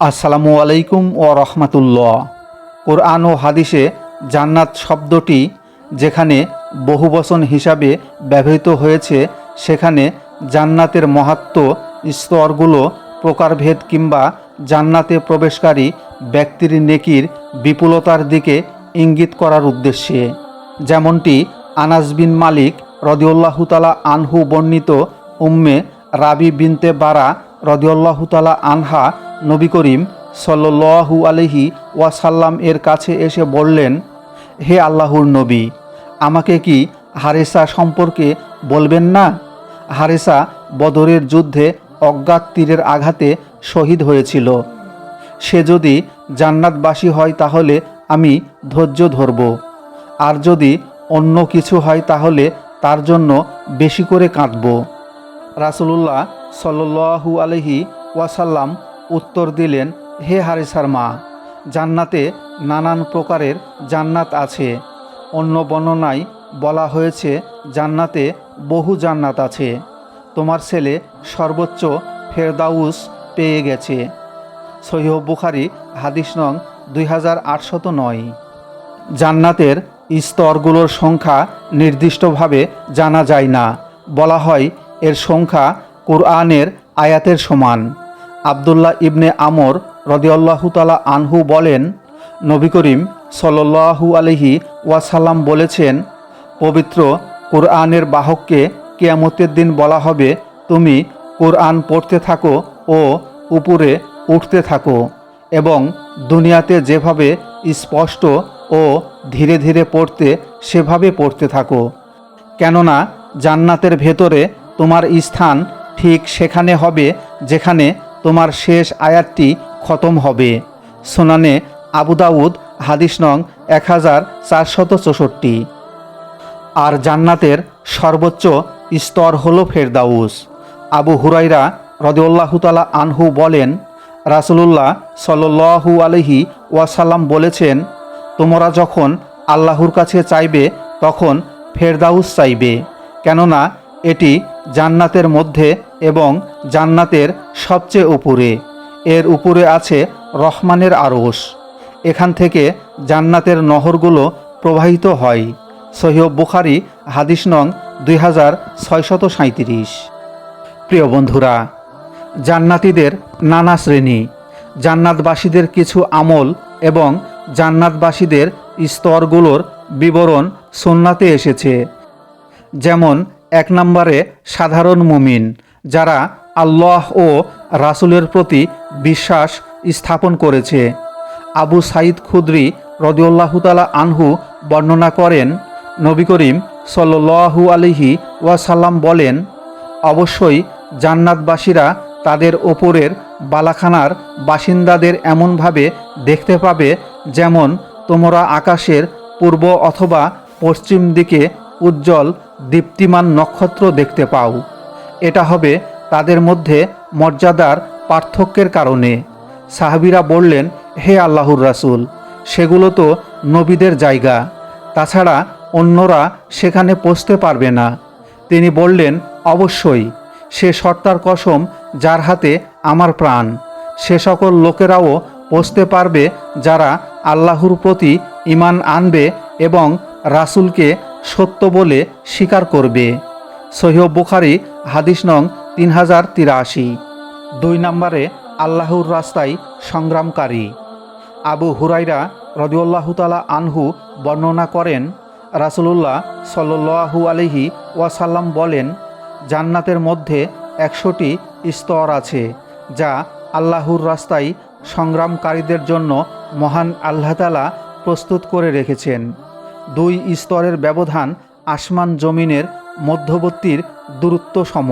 আসসালামু আলাইকুম ও রহমাতুল্লাহ। কোরআন ও হাদিসে জান্নাত শব্দটি যেখানে বহুবচন হিসাবে ব্যবহৃত হয়েছে, সেখানে জান্নাতের মহাত্ম স্তরগুলো প্রকারভেদ কিংবা জান্নাতে প্রবেশকারী ব্যক্তির নেকির বিপুলতার দিকে ইঙ্গিত করার উদ্দেশ্যে। যেমনটি আনাস বিন মালিক রদিউল্লাহতালা আনহু বর্ণিত উম্মে রাবি বিনতে বারা রদিউল্লাহতালা আনহা, নবী করিম সল্লু আলহি ওয়াসাল্লাম এর কাছে এসে বললেন, হে আল্লাহর নবী, আমাকে কি হারেসা সম্পর্কে বলবেন না? হারেসা বদরের যুদ্ধে অজ্ঞাত তীরের আঘাতে শহীদ হয়েছিল। সে যদি জান্নাতবাসী হয় তাহলে আমি ধৈর্য ধরব। আর যদি অন্য কিছু হয় তাহলে তার জন্য বেশি করে কাঁদব। রাসুলুল্লাহ সাল্লু আলহি ওয়াসাল্লাম উত্তর দিলেন, হে হারিসার মা, জান্নাতে নানান প্রকারের জান্নাত আছে। অন্য বর্ণনায় বলা হয়েছে, জান্নাতে বহু জান্নাত আছে। তোমার ছেলে সর্বোচ্চ ফেরদাউস পেয়ে গেছে। সহিহ বুখারি, হাদিস নং দুই হাজার আটশত নয়। জান্নাতের স্তরগুলোর সংখ্যা নির্দিষ্টভাবে জানা যায় না। বলা হয়, এর সংখ্যা কোরআনের আয়াতের সমান। আবদুল্লাহ ইবনে আমর রদিয়াল্লাহু তালা আনহু বলেন, নবী করিম সল্লাহু আলহি ওয়াসাল্লাম বলেছেন, পবিত্র কোরআনের বাহককে কেয়ামতের দিন বলা হবে, তুমি কোরআন পড়তে থাকো ও উপরে উঠতে থাকো এবং দুনিয়াতে যেভাবে স্পষ্ট ও ধীরে ধীরে পড়তে সেভাবে পড়তে থাকো। কেননা জান্নাতের ভেতরে তোমার স্থান ঠিক সেখানে হবে যেখানে তোমার শেষ আয়াতটি খতম হবে। সোনানে আবুদাউদ হাদিস নং এক হাজার চারশত চৌষট্টি। আর জান্নাতের সর্বোচ্চ স্তর হল ফেরদাউস। আবু হুরাইরা রদিউল্লাহতালা আনহু বলেন, রাসুলুল্লাহ সাল্লু আলহি ওয়াসাল্লাম বলেছেন, তোমরা যখন আল্লাহর কাছে চাইবে, তখন ফেরদাউস চাইবে। কেননা এটি জান্নাতের মধ্যে এবং জান্নাতের সবচেয়ে উপরে। এর উপরে আছে রহমানের আরস এখান থেকে জান্নাতের নহরগুলো প্রবাহিত হয়। সহিহ বুখারি, হাদিস নং দুই হাজার ছয়শত সাঁত্রিশ প্রিয় বন্ধুরা, জান্নাতীদের নানা শ্রেণি, জান্নাতবাসীদের কিছু আমল এবং জান্নাতবাসীদের স্তরগুলোর বিবরণ সুন্নাতে এসেছে। যেমন এক নম্বরে সাধারণ মুমিন, যারা আল্লাহ ও রাসুলের প্রতি বিশ্বাস স্থাপন করেছে। আবু সাইদ খুদ্রি রদিউল্লাহতালা আনহু বর্ণনা করেন, নবী করিম সল্লু আলিহি ওয়াসাল্লাম বলেন, অবশ্যই জান্নাতবাসীরা তাদের ওপরের বালাখানার বাসিন্দাদের এমনভাবে দেখতে পাবে যেমন তোমরা আকাশের পূর্ব অথবা পশ্চিম দিকে উজ্জ্বল দীপ্তিমান নক্ষত্র দেখতে পাও। এটা হবে তাদের মধ্যে মর্যাদার পার্থক্যের কারণে। সাহাবিরা বললেন, হে আল্লাহর রাসুল, সেগুলো তো নবীদের জায়গা। তাছাড়া অন্যরা সেখানে পৌঁছতে পারবে না। তিনি বললেন, অবশ্যই, সে সর্তার কসম যার হাতে আমার প্রাণ। সে সকল লোকেরাও পৌঁছতে পারবে যারা আল্লাহর প্রতি ইমান আনবে এবং রাসুলকে সত্য বলে স্বীকার করবে। সহিহ বুখারি, হাদিস নং তিন হাজার তিরাশি। দুই নম্বরে আল্লাহর রাস্তায় সংগ্রামকারী। আবু হুরাইরা রদিউল্লাহতালা আনহু বর্ণনা করেন, রাসুলুল্লাহ সাল্লু আলহি ওয়াসাল্লাম বলেন, জান্নাতের মধ্যে একশোটি স্তর আছে যা আল্লাহর রাস্তায় সংগ্রামকারীদের জন্য মহান আল্লাহতালা প্রস্তুত করে রেখেছেন। দুই স্তরের ব্যবধান আসমান জমিনের মধ্যবর্তীর দূরত্ব সম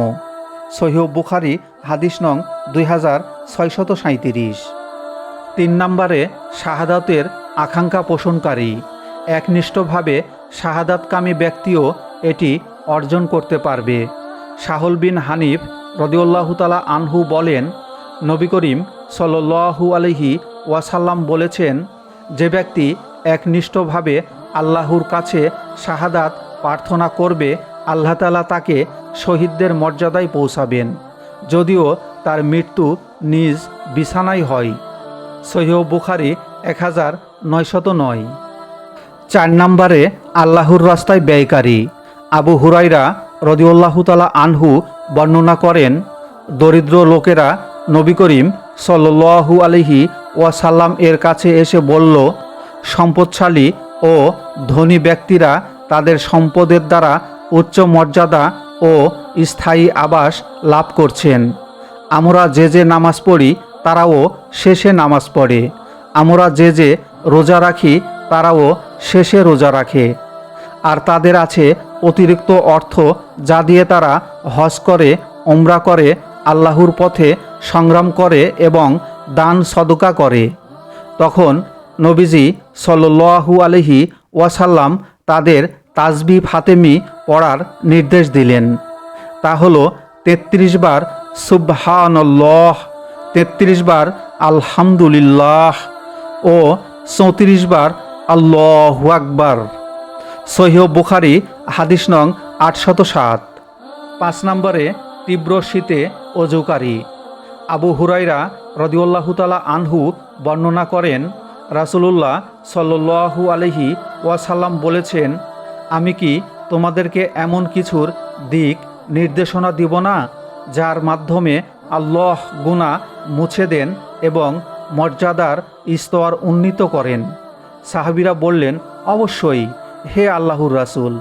সহিহ বুখারি হাদিস নং দুই হাজার ছয়শত সাঁত্রিশ তিন নম্বরে শাহাদাতের আকাঙ্ক্ষা পোষণকারী। একনিষ্ঠভাবে শাহাদাতকামী ব্যক্তিও এটি অর্জন করতে পারবে। শাহল বিন হানিফ রদিউল্লাহতালা আনহু বলেন, নবী করিম সল্লু আলহি ওয়াসাল্লাম বলেছেন, যে ব্যক্তি একনিষ্ঠভাবে আল্লাহর কাছে শাহাদাত প্রার্থনা করবে, আল্লাহ তালা তাকে শহীদদের মর্যাদায় পৌঁছাবেন। যদিও তার মৃত্যু নিজ বিছানায় হয়। সহিহ বুখারি এক হাজার নয়শত নয়। চার নম্বরে আল্লাহর রাস্তায় ব্যয়কারী। আবু হুরাইরা রদিউল্লাহতালা আনহু বর্ণনা করেন, দরিদ্র লোকেরা নবী করিম সল্লু আলহি ওয়াসাল্লাম এর কাছে এসে বলল, সম্পদশালী ও ধনী ব্যক্তিরা তাদের সম্পদের দ্বারা উচ্চ মর্যাদা ও স্থায়ী আবাস লাভ করছেন। আমরা যে যে নামাজ পড়ি, তারাও শেষে নামাজ পড়ে। আমরা যে যে রোজা রাখি, তারাও শেষে রোজা রাখে। আর তাদের আছে অতিরিক্ত অর্থ যা দিয়ে তারা হজ করে ওমরা করে, আল্লাহর পথে সংগ্রাম করে এবং দান সদকা করে। তখন নবীজি সল্লু আলহি ওয়াসাল্লাম তাদের তাজবি ফাতেমি পড়ার নির্দেশ দিলেন। তা হল তেত্রিশ বার সুবহানল্লাহ, তেত্রিশ বার আলহামদুলিল্লাহ ও চৌত্রিশ বার আল্লাহ আকবার। সহিহ বুখারি হাদিস নং আটশত সাত। পাঁচ নম্বরে তীব্র শীতে অজুকারী। আবু হুরাইরা রদিউল্লাহতালা আনহু বর্ণনা করেন রাসুলুল্লাহ সাল্লু আলহি ওয়াসাল্লাম বলেছেন, আমি কি তোমাদেরকে এমন কিছুর দিক নির্দেশনা দিব না, যার মাধ্যমে আল্লাহ গুণা মুছে দেন এবং মর্যাদার স্তর উন্নীত করেন? সাহাবিরা বললেন, অবশ্যই, হে আল্লাহর রাসূল।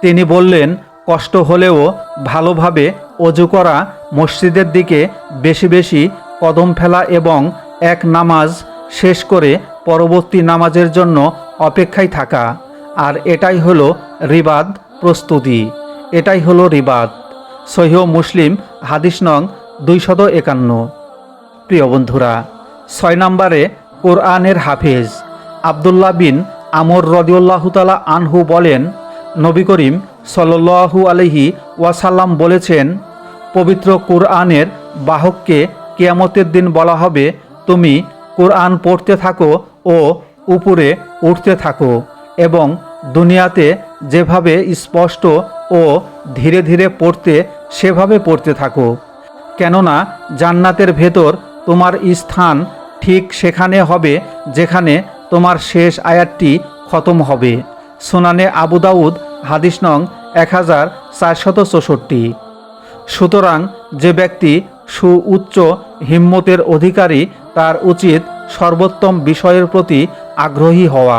তিনি বললেন, কষ্ট হলেও ভালোভাবে অজু করা মসজিদের দিকে বেশি বেশি কদম ফেলা এবং এক নামাজ শেষ করে পরবর্তী নামাজের জন্য অপেক্ষায় থাকা। আর এটাই হলো রিবাদ প্রস্তুতি। এটাই হলো রিবাদ। সহিহ মুসলিম, হাদিস নং দুইশত একান্ন। প্রিয় বন্ধুরা, ছয় নম্বরে কোরআনের হাফেজ আবদুল্লাহ বিন আমর রদিউল্লাহতালা আনহু বলেন, নবী করিম সল্লু আলহি ওয়াসাল্লাম বলেছেন, পবিত্র কোরআনের বাহককে কেয়ামতের দিন বলা হবে, তুমি কোরআন পড়তে থাকো ও উপরে উঠতে থাকো এবং দুনিয়াতে যেভাবে স্পষ্ট ও ধীরে ধীরে পড়তে, সেভাবে পড়তে থাকো। কেননা জান্নাতের ভেতর তোমার স্থান ঠিক সেখানে হবে, যেখানে তোমার শেষ আয়াতটি খতম হবে। সোনানে আবু দাউদ, হাদিস নং এক হাজার চারশত চৌষট্টি। সুতরাং যে ব্যক্তি সুউচ্চ হিম্মতের অধিকারী তার উচিত সর্বোত্তম বিষয়ের প্রতি আগ্রহী হওয়া,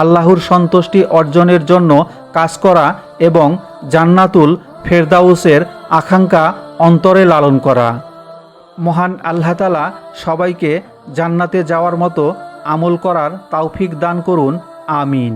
আল্লাহর সন্তুষ্টি অর্জনের জন্য কাজ করা এবং জান্নাতুল ফেরদাউসের আকাঙ্ক্ষা অন্তরে লালন করা। মহান আল্লাহতালা সবাইকে জান্নাতে যাওয়ার মতো আমল করার তাওফিক দান করুন, আমিন।